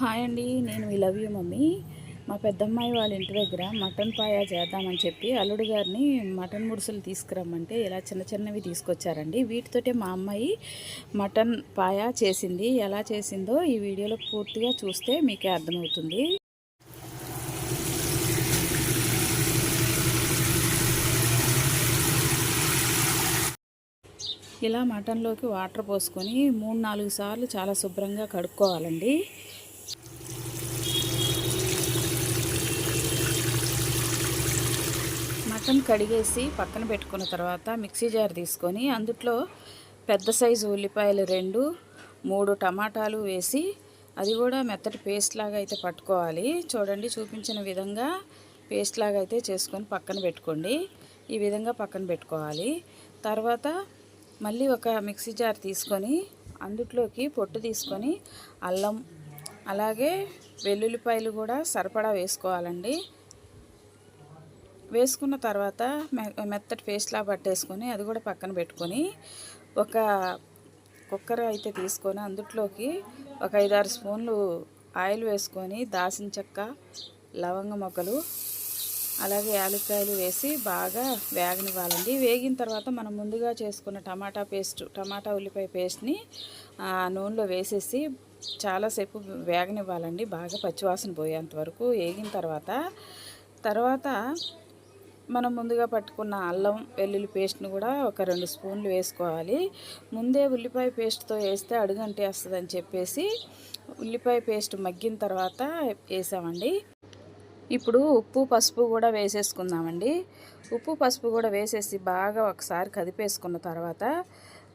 Hi అండి నేను ఈ లవ్ యూ మమ్మీ. మా పెద్దమ్మాయి వాళ్ళ ఇంటి దగ్గర మటన్ పాయా చేద్దామని చెప్పి అల్లుడు గారిని మటన్ ముడుసులు తీసుకురమ్మంటే ఇలా చిన్న చిన్నవి తీసుకొచ్చారండి. వీటితోటే మా అమ్మాయి మటన్ పాయా చేసింది. ఎలా చేసిందో ఈ వీడియోలో పూర్తిగా చూస్తే మీకే అర్థమవుతుంది. ఇలా మటన్లోకి వాటర్ పోసుకొని మూడు నాలుగు సార్లు చాలా శుభ్రంగా కడుక్కోవాలండి. మొత్తం కడిగేసి పక్కన పెట్టుకున్న తర్వాత మిక్సీ జార్ తీసుకొని అందులో పెద్ద సైజు ఉల్లిపాయలు రెండు మూడు టమాటాలు వేసి అది కూడా మెత్తటి పేస్ట్ లాగా అయితే పట్టుకోవాలి. చూడండి చూపించిన విధంగా పేస్ట్ లాగా అయితే చేసుకొని పక్కన పెట్టుకోండి. ఈ విధంగా పక్కన పెట్టుకోవాలి. తర్వాత మళ్ళీ ఒక మిక్సీ జార్ తీసుకొని అందుట్లోకి పొట్టు తీసుకొని అల్లం అలాగే వెల్లుల్లిపాయలు కూడా సరిపడా వేసుకోవాలండి. వేసుకున్న తర్వాత మెత్తటి పేస్ట్లా పట్టేసుకొని అది కూడా పక్కన పెట్టుకొని ఒక కుక్కర్ అయితే తీసుకొని అందుట్లోకి ఒక ఐదారు స్పూన్లు ఆయిల్ వేసుకొని దాసిన చెక్క లవంగ మొగ్గలు అలాగే యాలక్కాయలు వేసి బాగా వేగనివ్వాలండి. వేగిన తర్వాత మనం ముందుగా చేసుకున్న టమాటా పేస్ట్ టమాటా ఉల్లిపాయ పేస్ట్ని నూనెలో వేసేసి చాలాసేపు వేగనివ్వాలండి. బాగా పచ్చివాసన పోయేంత వరకు వేగిన తర్వాత తర్వాత మనం ముందుగా పట్టుకున్న అల్లం వెల్లుల్లి పేస్ట్ని కూడా ఒక రెండు స్పూన్లు వేసుకోవాలి. ముందే ఉల్లిపాయ పేస్ట్తో వేస్తే అడుగంటే వస్తుందని చెప్పేసి ఉల్లిపాయ పేస్ట్ మగ్గిన తర్వాత వేసామండి. ఇప్పుడు ఉప్పు పసుపు కూడా వేసేసుకుందామండి. ఉప్పు పసుపు కూడా వేసేసి బాగా ఒకసారి కదిపేసుకున్న తర్వాత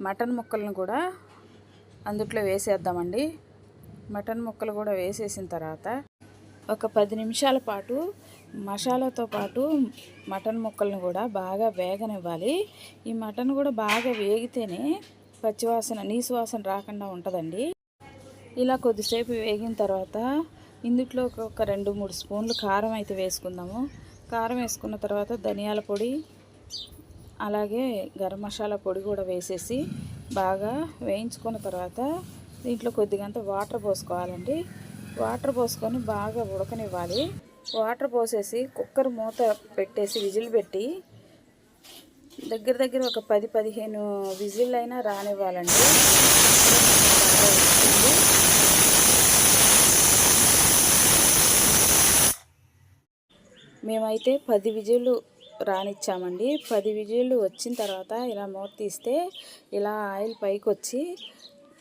మటన్ ముక్కలను కూడా అందుట్లో వేసేద్దామండి. మటన్ ముక్కలు కూడా వేసేసిన తర్వాత ఒక పది నిమిషాల పాటు మసాలాతో పాటు మటన్ ముక్కలను కూడా బాగా వేగనివ్వాలి. ఈ మటన్ కూడా బాగా వేగితేనే పచ్చివాసన నీసు వాసన రాకుండా ఉంటుందండి. ఇలా కొద్దిసేపు వేగిన తర్వాత ఇందుట్లో ఒక రెండు మూడు స్పూన్లు కారం అయితే వేసుకుందాము. కారం వేసుకున్న తర్వాత ధనియాల పొడి అలాగే గరం మసాలా పొడి కూడా వేసేసి బాగా వేయించుకున్న తర్వాత దీంట్లో కొద్దిగంత వాటర్ పోసుకోవాలండి. వాటర్ పోసుకొని బాగా ఉడకనివ్వాలి. వాటర్ పోసేసి కుక్కర్ మూత పెట్టేసి విజిల్ పెట్టి దగ్గర దగ్గర ఒక పది పదిహేను విజిల్ అయినా రానివ్వాలండి. మేమైతే పది విజిల్లు రానిచ్చామండి. పది విజిల్లు వచ్చిన తర్వాత ఇలా మూత తీస్తే ఇలా ఆయిల్ పైకి వచ్చి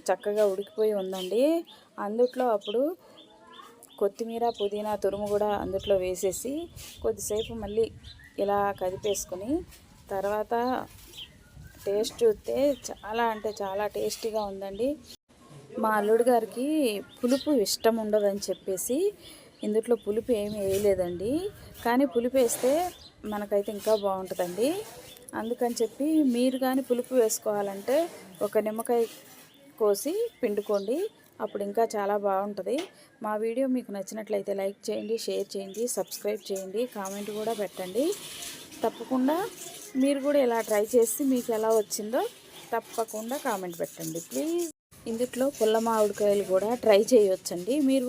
చక్కగా ఉడికిపోయి ఉందండి. అందుట్లో అప్పుడు కొత్తిమీర పుదీనా తురుము కూడా అందుట్లో వేసేసి కొద్దిసేపు మళ్ళీ ఇలా కదిపేసుకొని తర్వాత టేస్ట్ చూస్తే చాలా అంటే చాలా టేస్టీగా ఉందండి. మా అల్లుడు గారికి పులుపు ఇష్టం ఉండదని చెప్పేసి ఇందుట్లో పులుపు ఏమి వేయలేదండి. కానీ పులుపు వేస్తే మనకైతే ఇంకా బాగుంటుందండి. అందుకని చెప్పి మీరు కానీ పులుపు వేసుకోవాలంటే ఒక నిమ్మకాయ కోసి పిండుకోండి. అప్పుడు ఇంకా చాలా బాగుంటుంది. మా వీడియో మీకు నచ్చినట్లయితే లైక్ చేయండి షేర్ చేయండి సబ్స్క్రైబ్ చేయండి కామెంట్ కూడా పెట్టండి. తప్పకుండా మీరు కూడా ఇలా ట్రై చేసి మీకు ఎలా వచ్చిందో తప్పకుండా కామెంట్ పెట్టండి. ప్లీజ్. ఇందుట్లో పుల్ల మామిడికాయలు కూడా ట్రై చేయొచ్చండి. మీరు